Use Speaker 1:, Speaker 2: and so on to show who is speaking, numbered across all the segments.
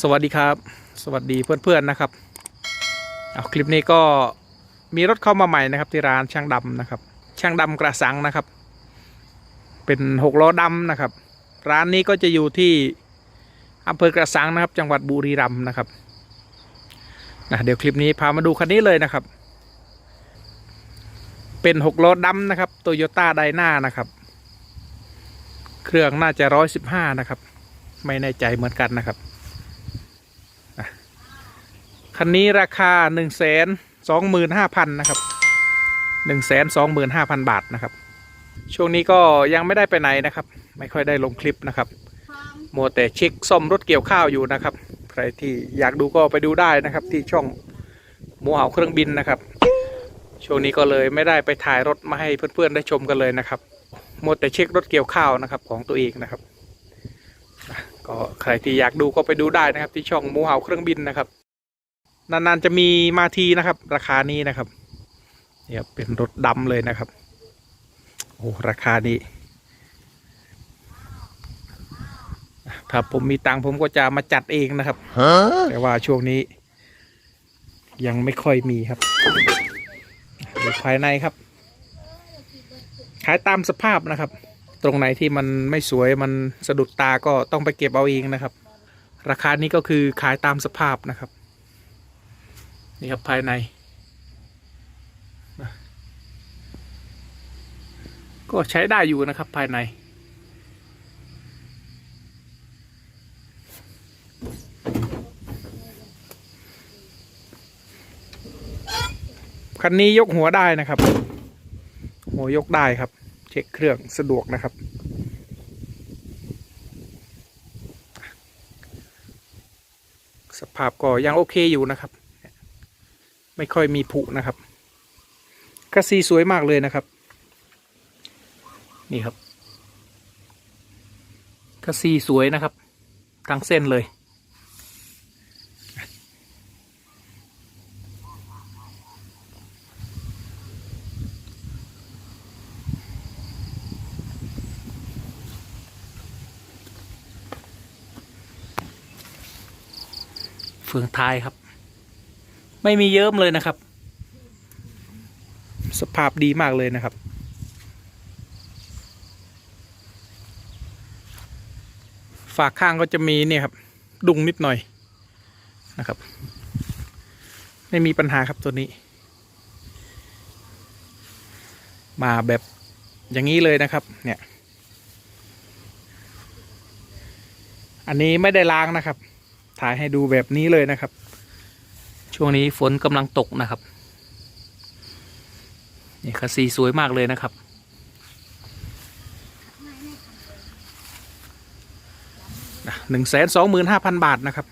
Speaker 1: สวัสดีครับ สวัสดีเพื่อนๆนะครับเอาคลิปนี้ก็มีรถเข้ามาใหม่นะครับที่ร้านช่างดำนะครับ ช่างดำกระสังนะครับ เป็นหกล้อดำนะครับ ร้านนี้ก็จะอยู่ที่อำเภอกระสังนะครับ จังหวัดบุรีรัมย์นะครับนะเดี๋ยวคลิปนี้พามาดูคันนี้เลยนะครับ เป็นหกล้อดำนะครับโตโยต้าไดนานะครับ เครื่องน่าจะร้อยสิบห้านะครับ ไม่แน่ใจเหมือนกันนะครับ คันนี้ราคา1นึ่งแสนสองหมื่นห้าพันนะครับ1นึ่งแสนสองหมื่นห้าพันบาทนะครับ ช่วงนี้ก็ยังไม่ได้ไปไหนนะครับ ไม่ค่อยได้ลงคลิปนะครับมัวแต่เช็คซ่อมรถเกี่ยวข้าวอยู่นะครับ ใครที่อยากดูก็ไปดูได้นะครับ ที่ช่องหมูเห่าเครื่องบินนะครับ ช่วงนี้ก็เลยไม่ได้ไปถ่ายรถมาให้เพื่อนๆได้ชมกันเลยนะครับมัวแต่เช็ครถเกี่ยวข้าวนะครับของตัวเองนะครับ ก็ใครที่อยากดูก็ไปดูได้นะครับ ที่ช่องหมูเห่าเครื่องบินนะครับ นานๆจะมีมาทีนะครับ ราคานี้นะครับเนี่ยเป็นรถดำเลยนะครับ โอ้ราคานี้ ถ้าผมมีตังผมก็จะมาจัดเองนะครับ แต่ว่าช่วงนี้ ยังไม่ค่อยมีครับดูภายในครับ ขายตามสภาพนะครับ ตรงไหนที่มันไม่สวยมันสะดุดตาก็ต้องไปเก็บเอาเองนะครับ ราคานี้ก็คือขายตามสภาพนะครับ นี่ครับภายในนะก็ใช้ได้อยู่นะครับภายในคันนี้ยกหัวได้นะครับ หัวยกได้ครับ เช็คเครื่องสะดวกนะครับ สภาพก็ยังโอเคอยู่นะครับ ไม่ค่อยมีผุนะครับกระซีสวยมากเลยนะครับ นี่ครับกระซีสวยนะครับ ทั้งเส้นเลย เฟืองท้ายครับ ไม่มีเยิ้มเลยนะครับ สภาพดีมากเลยนะครับ ฝากข้างก็จะมีเนี่ยครับ ดุงนิดหน่อยนะครับ ไม่มีปัญหาครับตัวนี้ มาแบบอย่างนี้เลยนะครับ เนี่ย อันนี้ไม่ได้ล้างนะครับ ถ่ายให้ดูแบบนี้เลยนะครับ ช่วงนี้ฝนกำลังตกนะครับ นี่คัสซีสวยมากเลยนะครับ หนึ่งแสนสองหมื่นห้าพันบาทนะครับ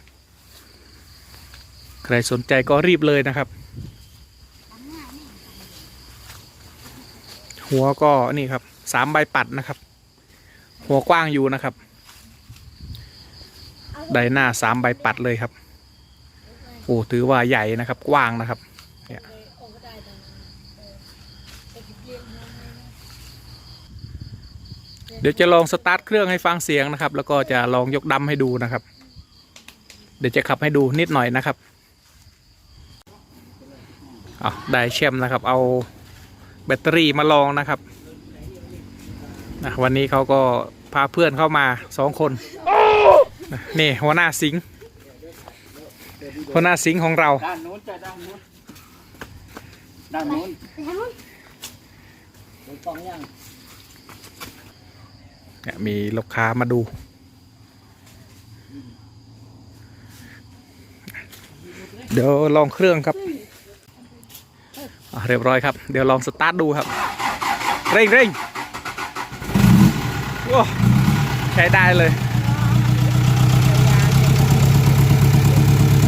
Speaker 1: ใครสนใจก็รีบเลยนะครับ หัวก็นี่ครับสามใบปัดนะครับ หัวกว้างอยู่นะครับ ไดหน้าสามใบปัดเลยครับ โอ้ถือว่าใหญ่นะครับ กว้างนะครับ เนี่ยเดี๋ยวจะลองสตาร์ทเครื่องให้ฟังเสียงนะครับ แล้วก็จะลองยกดำให้ดูนะครับ เดี๋ยวจะขับให้ดูนิดหน่อยนะครับเอได้แชมป์นะครับ เอาแบตเตอรี่มาลองนะครับนะวันนี้เขาก็พาเพื่อนเข้ามาสองคน นี่หัวหน้าสิง ห์หัวหน้าสิงห์ของเรา
Speaker 2: ด้านนู้นจ้ะด้านนู้นด้านนู้นดูกล้องยัง
Speaker 1: เนี่ยมีลูกค้ามาดู เดี๋ยวลองเครื่องครับอะเรียบร้อยครับ เดี๋ยวลองสตาร์ทดูครับ เร่งเร่งโอ้ใช้ได้เลย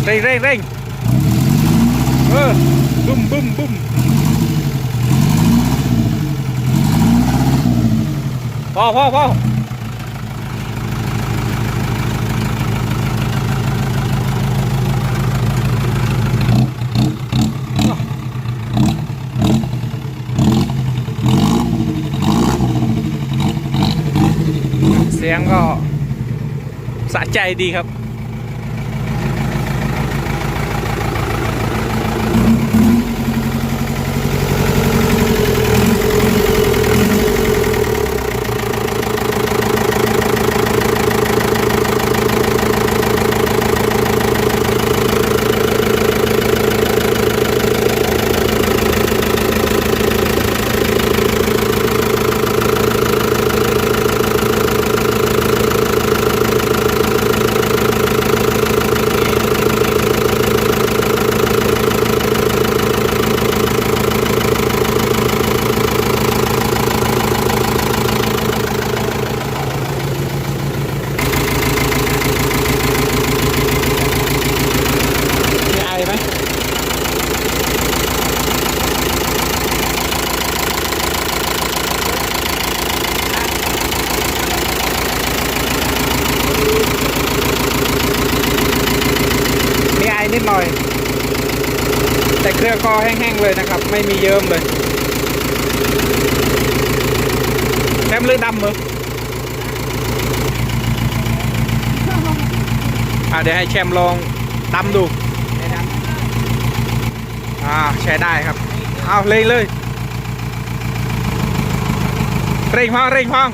Speaker 1: ร่งเร่งเร่งเออบุ้มบุ้มบุ้มพอพอพอเสียงก็สะใจดีครับ นิดหน่อยื่อก็แห้งๆเลยนะครับ ไม่มีเยิ้มเลยแชมป์เลือดดำเหรออ่าเดี๋ยวให้แชมลองดำดูอ่าใช้ได้ครับ เอาเร่งเลย เร่งพองเร่งพอง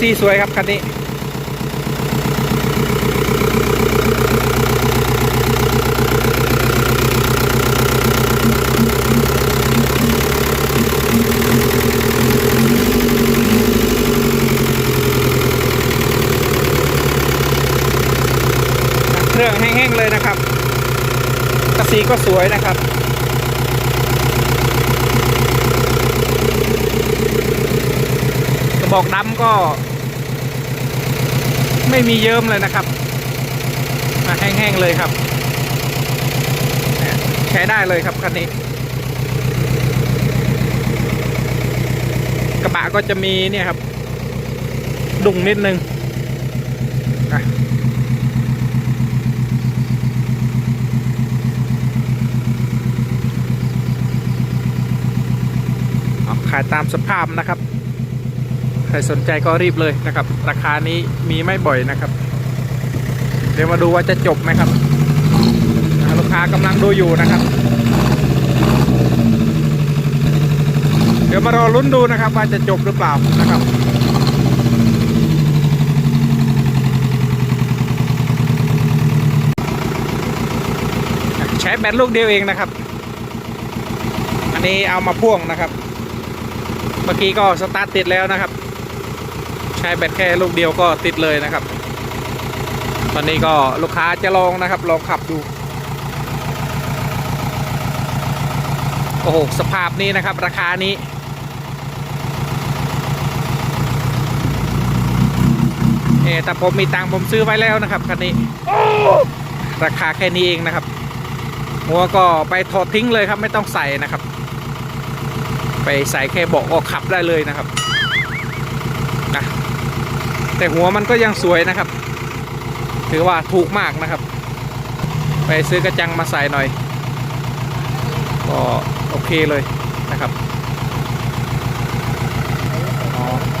Speaker 1: ซีสวยครับคันนี้เครื่องแห้งๆเลยนะครับคัสซีก็สวยนะครับกระบอกดำก็ ไม่มีเยิ้มเลยนะครับ มาแห้งๆเลยครับ ใช้ได้เลยครับคันนี้ กระบะก็จะมีเนี่ยครับ ดุ่งนิดนึงขายตามสภาพนะครับ ใครสนใจก็รีบเลยนะครับ ราคานี้มีไม่บ่อยนะครับ เดี๋ยวมาดูว่าจะจบไหมครับ ลูกค้ากำลังดูอยู่นะครับ เดี๋ยวมารอลุ้นดูนะครับ ว่าจะจบหรือเปล่านะครับใช้แบตลูกเดียวเองนะครับ อันนี้เอามาพ่วงนะครับ เมื่อกี้ก็สตาร์ทติดแล้วนะครับ ใช้แบตแค่ลูกเดียวก็ติดเลยนะครับ ตอนนี้ก็ลูกค้าจะลองนะครับ ลองขับดู โอ้โห สภาพนี้นะครับ ราคานี้ เออแต่ผมมีตังค์ผมซื้อไว้แล้วนะครับคันนี้ ราคาแค่นี้เองนะครับ หัวก็ไปถอดทิ้งเลยครับ ไม่ต้องใส่นะครับ ไปใส่แค่เบอกก็ขับได้เลยนะครับ แต่หัวมันก็ยังสวยนะครับ ถือว่าถูกมากนะครับ ไปซื้อกระจังมาใส่หน่อย ก็โอเคเลยนะครับ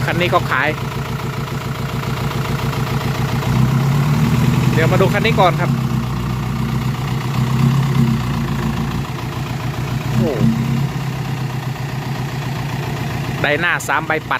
Speaker 1: คันนี้ก็ขาย เดี๋ยวมาดูคันนี้ก่อนครับโอ้ไดหน้าสามใบปัด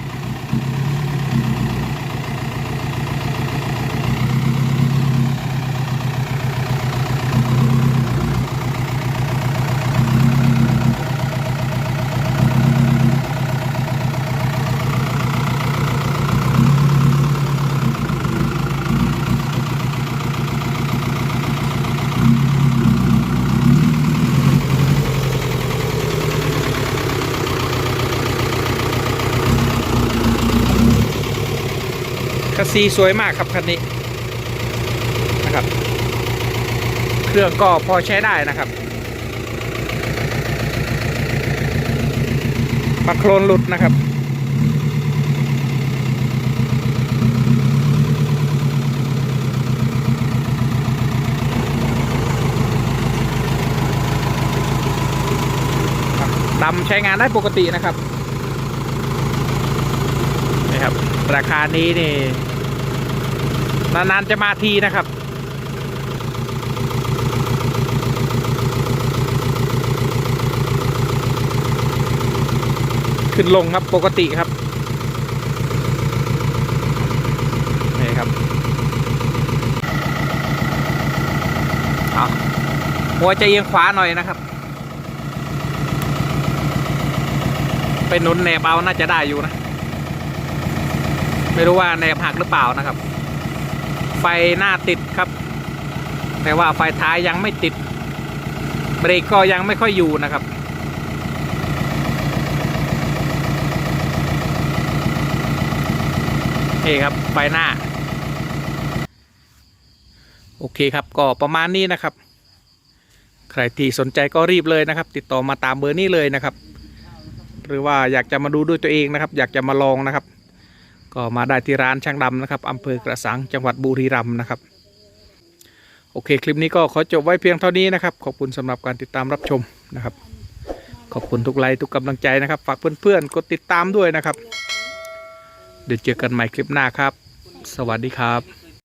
Speaker 1: คัสซีสวยมากครับคันนี้นะครับ เครื่องก็พอใช้ได้นะครับมาโครนหลุดนะครับดำใช้งานได้ปกตินะครับนี่ครับ ราคานี้นี่ นานๆจะมาทีนะครับ ขึ้นลงครับปกติครับนี่ครับเอาหัวจะเอียงขวาหน่อยนะครับ ไปหนุนแหนบเอาน่าจะได้อยู่นะ ไม่รู้ว่าแหนบหักหรือเปล่านะครับ ไฟหน้าติดครับ แต่ว่าไฟท้ายยังไม่ติด เบรกก็ยังไม่ค่อยอยู่นะครับเอ๋ครับไฟหน้า โอเคครับก็ประมาณนี้นะครับ ใครที่สนใจก็รีบเลยนะครับ ติดต่อมาตามเบอร์นี้เลยนะครับ หรือว่าอยากจะมาดูด้วยตัวเองนะครับ อยากจะมาลองนะครับ ก็มาได้ที่ร้านช่างดำนะครับอำเภอกระสังจังหวัดบุรีรัมย์นะครับ โอเค คลิปนี้ก็ขอจบไว้เพียงเท่านี้นะครับ ขอบคุณสำหรับการติดตามรับชมนะครับ ขอบคุณทุกไลค์ทุกกำลังใจนะครับ ฝากเพื่อนๆกดติดตามด้วยนะครับ เดี๋ยวเจอกันใหม่คลิปหน้าครับ สวัสดีครับ